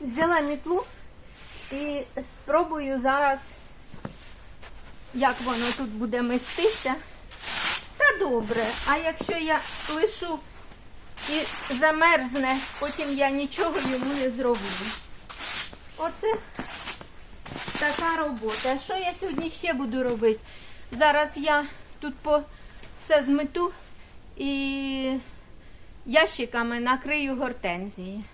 взяла мітлу і спробую зараз, як воно тут буде миститися. Та добре. А якщо я лишу і замерзне, потім я нічого йому не зроблю. Оце така робота. Що я сьогодні ще буду робити? Зараз я тут по все змету і ящиками накрию гортензії.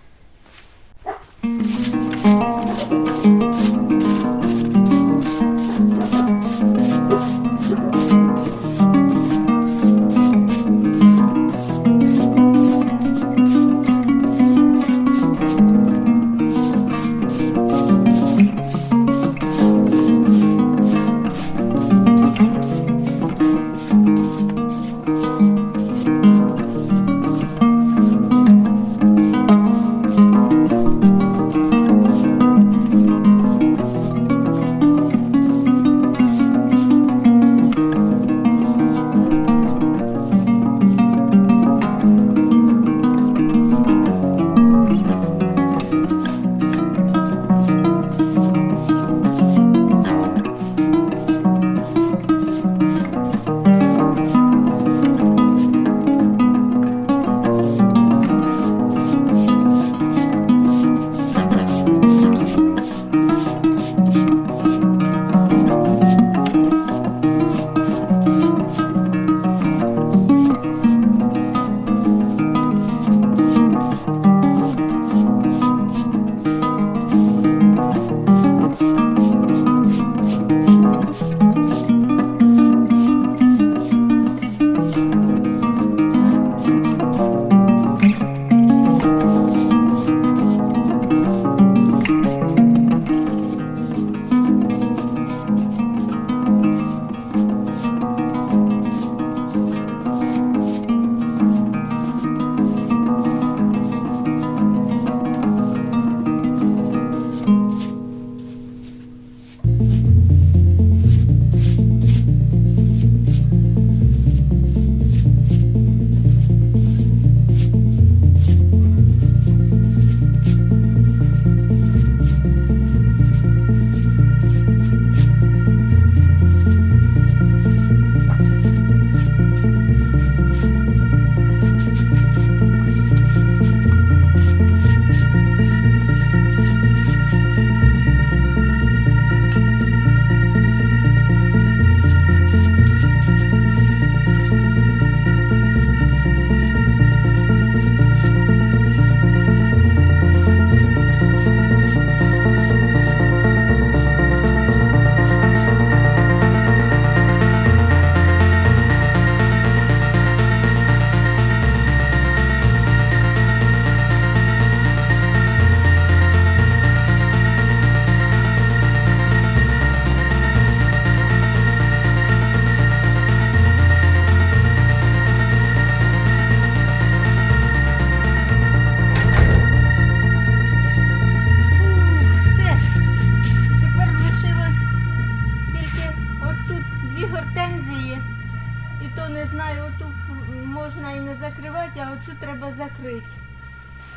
Закривати, а оцю треба закрити.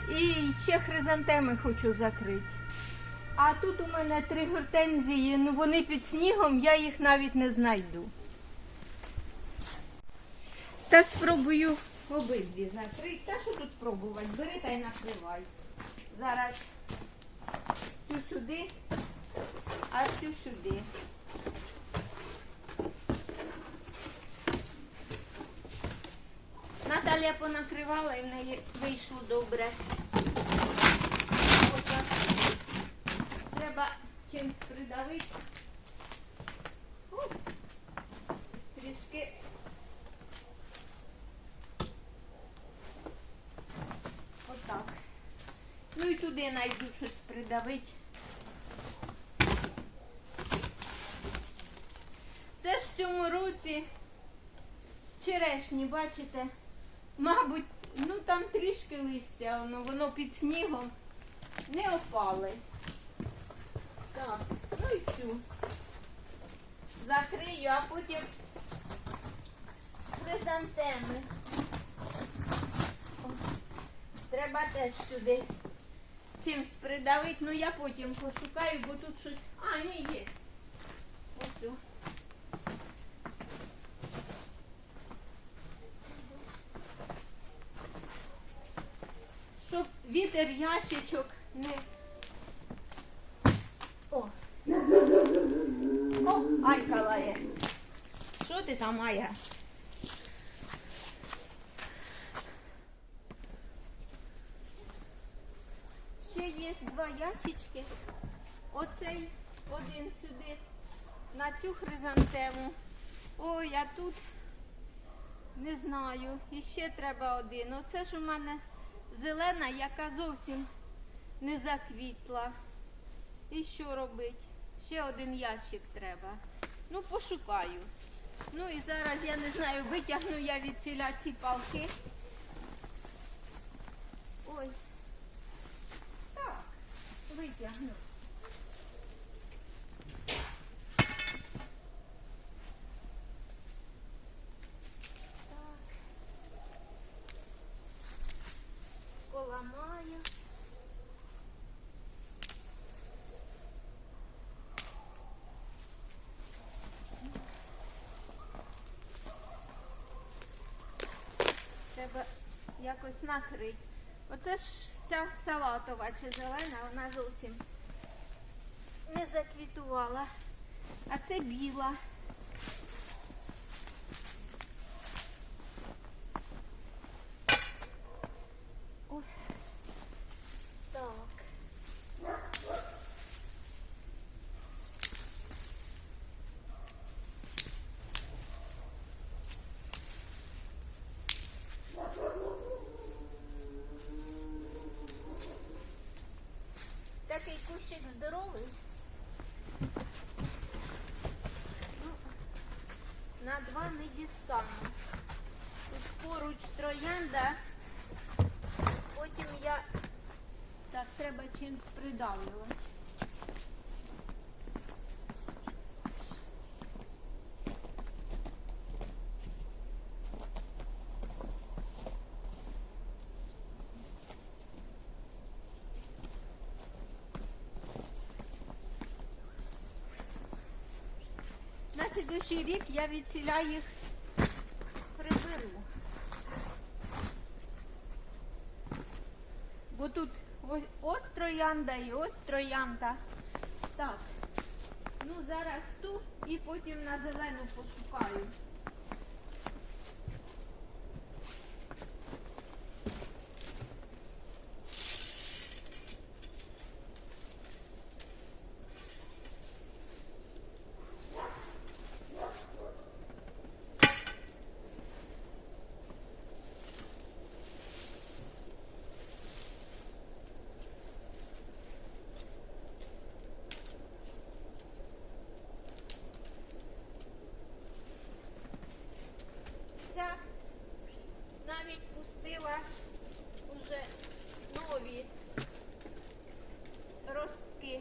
І ще хризантеми хочу закрити. А тут у мене три гортензії, ну вони під снігом, я їх навіть не знайду. Та спробую обидві закрити. Та що тут пробувати? Бери та й накривай. Зараз цю сюди, а цю сюди. Наталя понакривала і в неї вийшло добре. Треба чимось придавити. Трішки. Отак. Ну і туди знайду щось придавити. Це ж в цьому році черешні, бачите? Мабуть, ну там трішки листя, воно, воно під снігом не опали. Так, ну і цю. Закрию, а потім хризантеми. Треба теж сюди чимсь придавити, ну я потім пошукаю, бо тут щось. А, ні, є. Ось. о. Щоб вітер ящичок не. О! О, Айка лає. Що ти там, Ая? Ще є два ящички. Оцей один сюди на цю хризантему. Ой, а тут не знаю. І ще треба один. Оце ж у мене зелена, яка зовсім не заквітла. І що робить? Ще один ящик треба. Ну, пошукаю. Ну і зараз я не знаю, витягну я від ціля ці палки. Ой. Так, витягну. Так. Поламаю. Треба якось накрити. Оце ж ця салатова чи зелена, вона зовсім не заквітувала. А це біла. чимось придавлювати. На слідуючий рік я від ціля їх троянда і ось троянда. Так. Ну зараз ту і потім на зелену пошукаю. Ця навіть пустила уже нові ростки.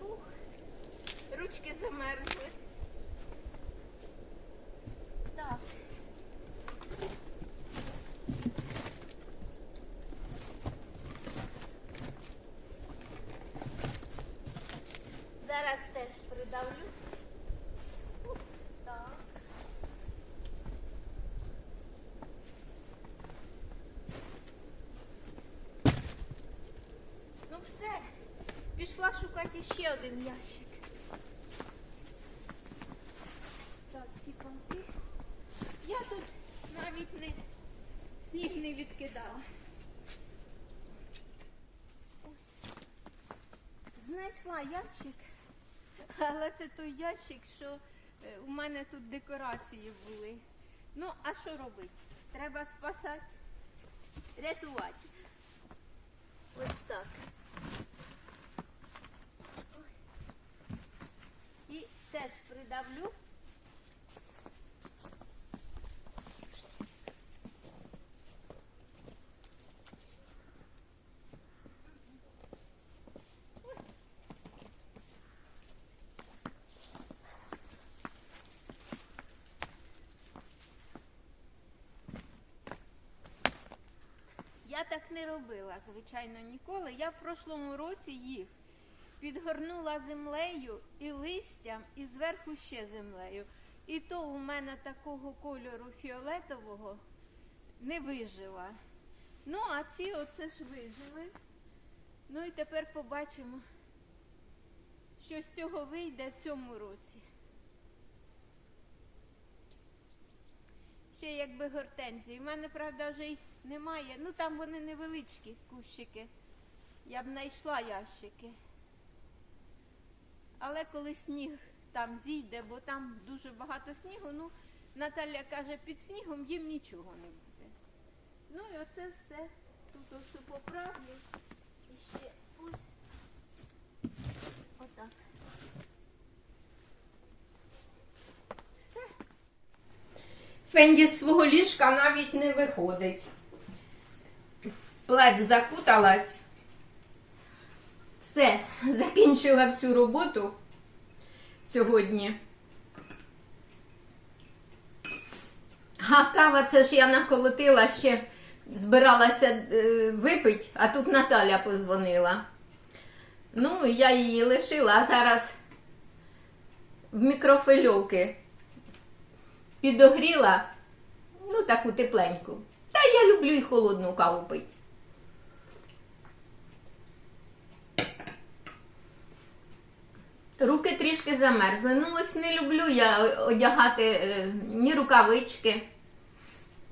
Ух, ручки замерзли. Так. Зараз теж придавлю. Ух, Так. Ну все, пішла шукати ще один ящик. Так, ці палки. Я тут навіть не сніг не відкидала. Знайшла ящик, але це той ящик, що е, у мене тут декорації були. Ну, а що робити? Треба спасати, рятувати. давлю. Я так не робила, звичайно, ніколи. Я в прошлому році їх підгорнула землею і листям, і зверху ще землею. І то у мене такого кольору фіолетового не вижила. Ну, а ці оце ж вижили. Ну і тепер побачимо, що з цього вийде в цьому році. Ще якби гортензії. У мене, правда, вже й немає. Ну там вони невеличкі кущики. Я б знайшла ящики. Але коли сніг там зійде, бо там дуже багато снігу, ну Наталя каже, під снігом їм нічого не буде. Ну і оце все. Тут ось поправлю. І ще ой. Отак. Все. Фенді з свого ліжка навіть не виходить. В плед закуталась. Все, закінчила всю роботу сьогодні. А кава це ж я наколотила ще, збиралася е, випити, а тут Наталя позвонила. Ну, я її лишила, а зараз в мікрофильовки підогріла, ну, таку тепленьку. Та я люблю і холодну каву пити. Руки трішки замерзли. Ну, ось не люблю я одягати е, ні рукавички,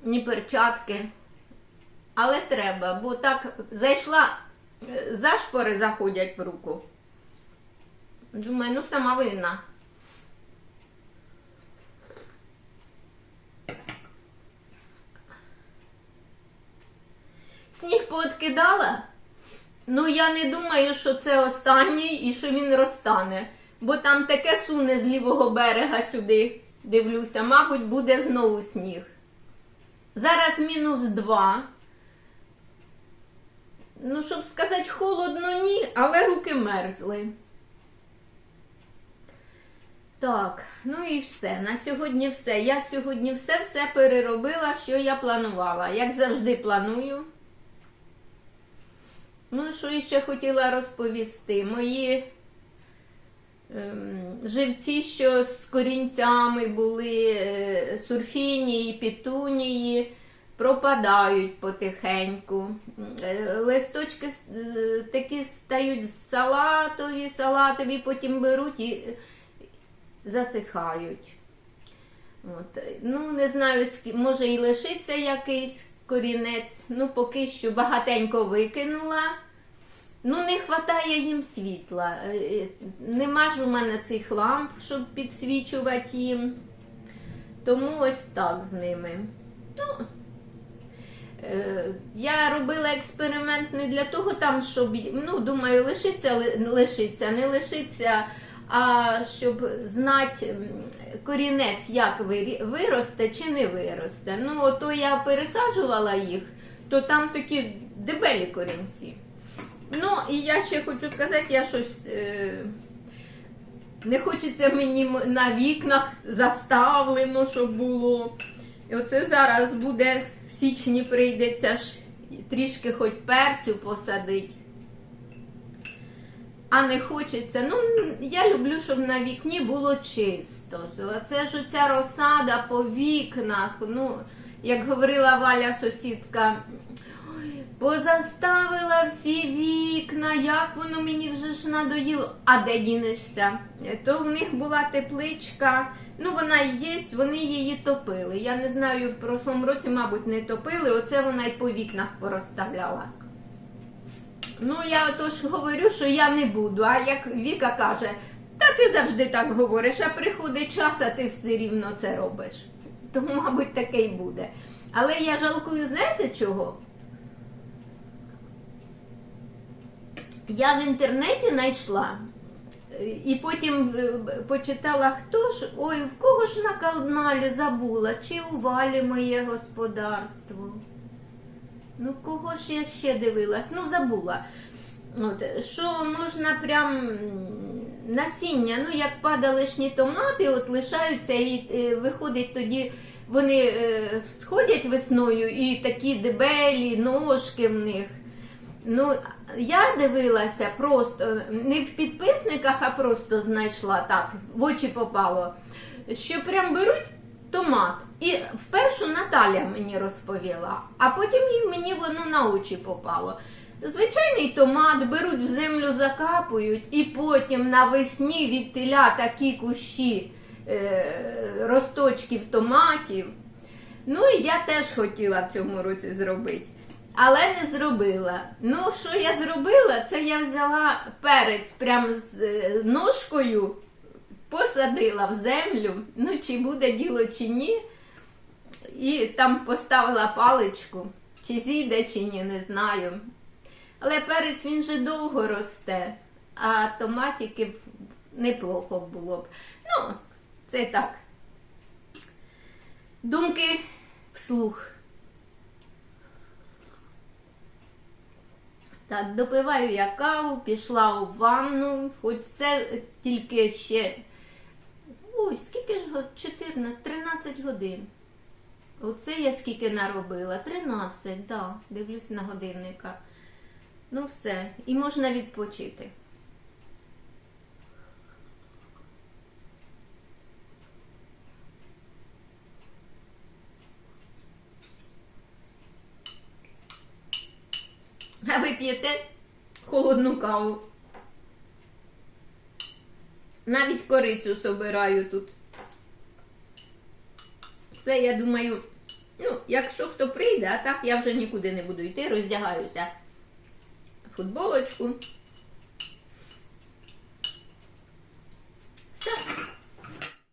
ні перчатки. Але треба, бо так зайшла, е, зашпори заходять в руку. Думаю, ну сама винна. Сніг пооткидала. Ну, я не думаю, що це останній і що він розтане. Бо там таке суне з лівого берега сюди, дивлюся, мабуть, буде знову сніг. Зараз мінус два. Ну, щоб сказати, холодно ні, але руки мерзли. Так, ну і все. На сьогодні все. Я сьогодні все-все переробила, що я планувала. Як завжди планую. Ну, що іще хотіла розповісти? Мої ем, живці, що з корінцями були, е, сурфінії, пітунії, пропадають потихеньку. Е, Листочки е, такі стають салатові, салатові, потім беруть і засихають. От. Ну, не знаю, може і лишиться якийсь корінець. Ну, поки що багатенько викинула. Ну, не вистачає їм світла. Е, е, Нема ж у мене цих ламп, щоб підсвічувати їм. Тому ось так з ними. Ну, е, я робила експеримент не для того, там, щоб, ну, думаю, лишиться, лишиться, не лишиться, а щоб знати корінець, як виросте чи не виросте. Ну, ото я пересаджувала їх, то там такі дебелі корінці. Ну, і я ще хочу сказати, я щось. Е, не хочеться мені на вікнах заставлено, щоб було. І оце зараз буде в січні прийдеться ж трішки хоч перцю посадити. А не хочеться. Ну, я люблю, щоб на вікні було чисто. Це ж оця розсада по вікнах. Ну, як говорила Валя сусідка, позаставила всі вікна, як воно мені вже ж надоїло. А де дінешся? То в них була тепличка. Ну, вона є, вони її топили. Я не знаю, в прошлому році, мабуть, не топили. Оце вона й по вікнах порозставляла. Ну, я отож говорю, що я не буду. А як Віка каже, та ти завжди так говориш, а приходить час, а ти все рівно це робиш. Тому, мабуть, таке й буде. Але я жалкую, знаєте чого? Я в інтернеті знайшла і потім е, почитала, хто ж, ой, в кого ж на каналі забула, чи у валі моє господарство. Ну, кого ж я ще дивилась? Ну, забула. От, що можна прям насіння, ну як падалишні томати, от лишаються і е, виходить тоді вони е, сходять весною і такі дебелі, ножки в них. Ну, я дивилася просто не в підписниках, а просто знайшла так, в очі попало. Що прям беруть томат. І впершу Наталя мені розповіла, а потім мені воно на очі попало. Звичайний томат беруть в землю, закапують, і потім навесні від теля такі кущі е, росточків томатів. Ну і я теж хотіла в цьому році зробити. Але не зробила. Ну, що я зробила, це я взяла перець прямо з е, ножкою, посадила в землю. Ну, чи буде діло, чи ні. І там поставила паличку, чи зійде, чи ні, не знаю. Але перець він же довго росте, а томатики неплохо було б. Ну, це так. Думки вслух. Так, допиваю я каву, пішла у ванну, хоч це тільки ще. Ой, скільки ж год? 14, 13 годин. Оце я скільки наробила? 13, так, да, дивлюсь на годинника. Ну все, і можна відпочити. А ви п'єте холодну каву. Навіть корицю собираю тут. Все, я думаю, ну, якщо хто прийде, а так я вже нікуди не буду йти, роздягаюся. Футболочку,